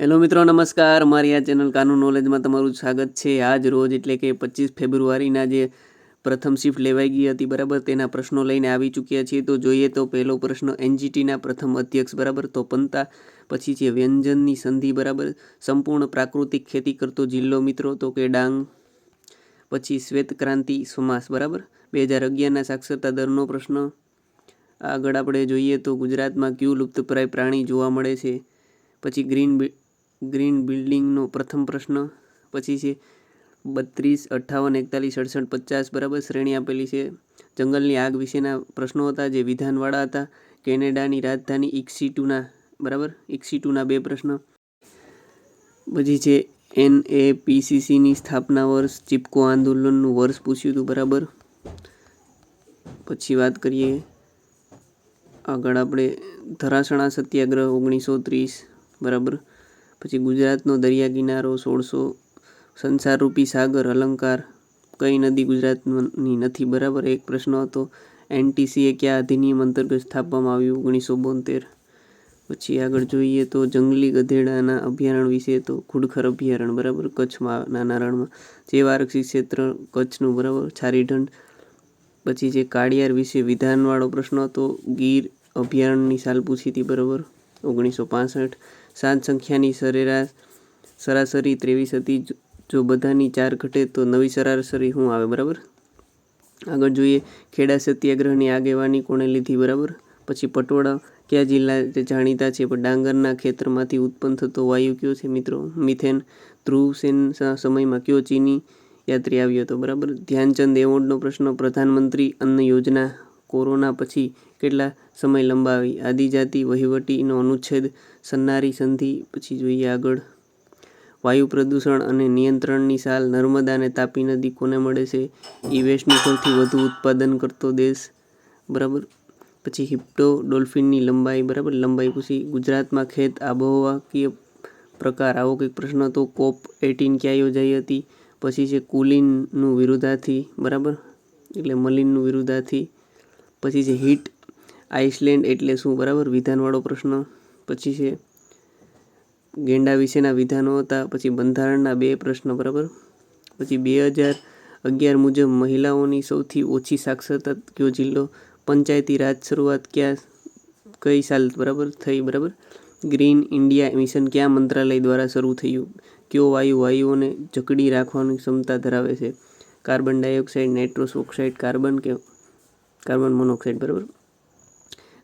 Hello મિત્રો, નમસ્કાર. મારી આ ચેનલ કાનૂન નોલેજમાં તમારું સ્વાગત છે. આજ રોજ એટલે કે પચીસ ફેબ્રુઆરીના જે પ્રથમ શિફ્ટ લેવાઈ ગઈ હતી, બરાબર, તેના પ્રશ્નો લઈને આવી ચૂક્યા છીએ. તો જોઈએ તો પહેલો પ્રશ્ન, એનજીટીના પ્રથમ અધ્યક્ષ, બરાબર, તો પંતા, પછી છે વ્યંજનની સંધિ, બરાબર, સંપૂર્ણ પ્રાકૃતિક ખેતી કરતો જિલ્લો મિત્રો, તો કે ડાંગ, પછી શ્વેત ક્રાંતિ સમાસ, બરાબર બે હજાર અગિયારના સાક્ષરતા દરનો પ્રશ્ન. આગળ આપણે જોઈએ તો ગુજરાતમાં ક્યુ લુપ્તપ્રાય પ્રાણી જોવા મળે છે, પછી ગ્રીન ગ્રીન બિલ્ડિંગનો પ્રથમ પ્રશ્ન પછી છે, બત્રીસ, અઠ્ઠાવન, એકતાલીસ, અડસઠ, પચાસ, બરાબર, શ્રેણી આપેલી છે. જંગલની આગ વિશેના પ્રશ્નો હતા જે વિધાનવાળા હતા. કેનેડાની રાજધાની ઇક્સિટુના, બરાબર, ઇક્સિટુના બે પ્રશ્ન. પછી છે, એન એ પીસીસીની સ્થાપના વર્ષ, ચિપકો આંદોલનનું વર્ષ પૂછ્યું હતું, બરાબર. પછી વાત કરીએ, આગળ આપણે ધરાસણા સત્યાગ્રહ ઓગણીસો ત્રીસ, બરાબર. પછી ગુજરાતનો દરિયા કિનારો સોળસો સંસારરૂપી સાગર, અલંકાર, કઈ નદી ગુજરાતની નથી, બરાબર? એક પ્રશ્ન હતો. એનટીસીએ કયા અધિનિયમ અંતર્ગત સ્થાપવામાં આવ્યું? ઓગણીસો બોતેર. પછી આગળ જોઈએ તો જંગલી ગધેડાના અભયારણ્ય વિશે તો ખુડખર અભયારણ્ય બરાબર? કચ્છમાં નાના રણમાં જે આરક્ષિત ક્ષેત્ર કચ્છનું, બરાબર? છારીઢંડ પછી જે કાળિયાર વિશે વિધાનવાળો પ્રશ્ન હતો, ગીર અભયારણ્યની સાલ પૂછી હતી, બરાબર? ઓગણીસો પાસઠ સાત સંખ્યાની સરેરાશ સરાસરી ત્રેવીસ હતી. જો- બધાની ચાર ઘટે તો નવી સરાસરી શું આવે? બરાબર? આગળ જોઈએ. ખેડા સત્યાગ્રહની આગેવાની કોણે લીધી? બરાબર? પછી પટોળા. કયા જિલ્લા જાણીતા છે? પણ ડાંગરના ખેતરમાંથી ઉત્પન્ન થતો વાયુ કયો છે મિત્રો? મિથેન. ધ્રુવસેન સમયમાં કયો ચીની યાત્રી આવ્યો હતો? બરાબર? ધ્યાનચંદ એવોર્ડનો પ્રશ્ન પ્રધાનમંત્રી અન્ન યોજના કોરોના પછી કેટલા સમય લંબાવી? આદિજાતિ વહીવટીનો અનુચ્છેદ, સન્નારી સંધિ, પછી જોઈએ આગળ. વાયુ પ્રદૂષણ અને નિયંત્રણની સાલ નર્મદા અને તાપી નદી કોને મળે છે? ઈ વેસ્ટનું સૌથી વધુ ઉત્પાદન કરતો દેશ. બરાબર? પછી હિપ્ટો ડોલ્ફિનની લંબાઈ, બરાબર? લંબાઈ પૂછી ગુજરાતમાં ખેત આબોહવાકીય પ્રકાર? આવો કંઈક પ્રશ્ન હતો. કોપ એટીન ક્યાં યોજાઈ હતી? પછી છે કુલિનનું વિરુદ્ધાથી બરાબર? એટલે મલિનનું વિરુદ્ધાર્થી. પછી છે હિટ, આઇસલેન્ડ એટલે શું, બરાબર? વિધાનવાળો પ્રશ્ન. પછી છે, ગેંડા વિશેના વિધાનો હતા, પછી બંધારણના બે પ્રશ્ન, બરાબર? પછી બે હજાર અગિયાર મુજબ મહિલાઓની સૌથી ઓછી સાક્ષરતા કયો જિલ્લો? પંચાયતી રાજ શરૂઆત ક્યાં, કઈ સાલ, બરાબર? થઈ, બરાબર? ગ્રીન ઇન્ડિયા મિશન કયા મંત્રાલય દ્વારા શરૂ થયું? કયો વાયુ વાયુઓને જકડી રાખવાની ક્ષમતા ધરાવે છે? Carbon dioxide, nitrous oxide, carbon કે કાર્બન મોનોક્સાઇડ, બરાબર?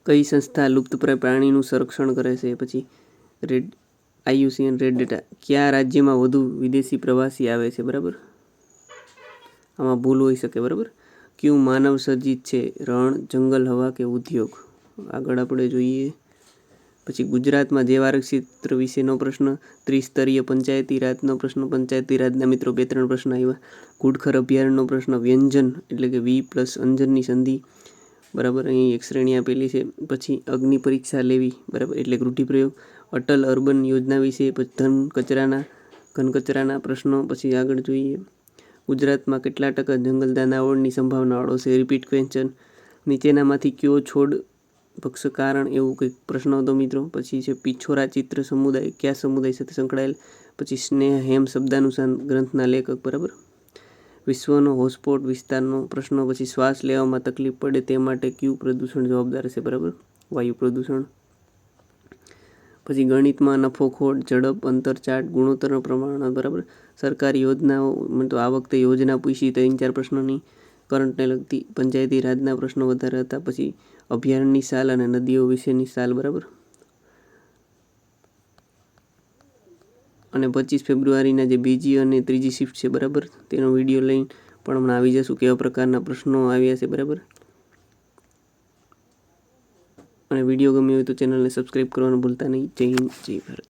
કઈ સંસ્થા લુપ્તપ્રાય પ્રાણીનું સંરક્ષણ કરે છે? પછી રેડ આઈયુસીએન રેડ ડેટા. કયા રાજ્યમાં વધુ વિદેશી પ્રવાસી આવે છે, બરાબર? આમાં ભૂલ હોઈ શકે, બરાબર? કયું માનવ સર્જિત છે? રણ, જંગલ, હવા કે ઉદ્યોગ? આગળ આપણે જોઈએ પછી ગુજરાતમાં જેવા ક્ષેત્ર વિશેનો પ્રશ્ન, ત્રિસ્તરીય પંચાયતી રાજનો પ્રશ્ન, પંચાયતી રાજના મિત્રો બે ત્રણ પ્રશ્ન આવ્યા. ઘુડખર અભયારણ્યનો પ્રશ્ન, વ્યંજન એટલે કે વી પ્લસ અંજનની સંધિ. બરાબર, અહીં એક શ્રેણી આપેલી છે. પછી અગ્નિ પરીક્ષા લેવી, બરાબર, એટલે રૂઢિપ્રયોગ અટલ અર્બન યોજના વિશે, પછી ધન કચરાના, ઘન કચરાના પ્રશ્નો, પછી આગળ જોઈએ. ગુજરાતમાં કેટલા ટકા જંગલ દાનાવળની સંભાવનાવાળો છે? રિપીટ ક્વેશ્ચન નીચેનામાંથી કયો છોડ ભક્ષ કારણ એવું કંઈક પ્રશ્ન હતો મિત્રો? પછી છે પિછોરા ચિત્ર સમુદાય, કયા સમુદાય સાથે સંકળાયેલ? પછી સ્નેહ હેમ શબ્દાનુસાર ગ્રંથના લેખક, બરાબર? વિશ્વનો હોટસ્પોટ વિસ્તારનો પ્રશ્ન, પછી શ્વાસ લેવામાં તકલીફ પડે તે માટે કયું પ્રદૂષણ જવાબદાર છે, બરાબર? વાયુ પ્રદૂષણ. પછી ગણિતમાં નફો, ખોટ, ઝડપ અંતરચાટ ગુણોત્તરનો પ્રમાણ બરાબર? સરકારી યોજનાઓ તો આ વખતે યોજના પૂછી ત્રણ ચાર પ્રશ્નોની. કરંટને લગતી પંચાયતી રાજના પ્રશ્નો વધારે હતા. પછી અભયારણ્યની સાલ અને નદીઓ વિશેની સાલ, બરાબર? અને પચીસ ફેબ્રુઆરીના જે બીજી અને ત્રીજી શિફ્ટ છે, બરાબર? તેનો વીડિયો લઈને પણ હમણાં આવી જશું કેવા પ્રકારના પ્રશ્નો આવ્યા છે, બરાબર? અને વીડિયો ગમ્યો હોય તો ચેનલને સબસ્ક્રાઈબ કરવાનું ભૂલતા નહીં. જય હિન્દ, જય ભારત.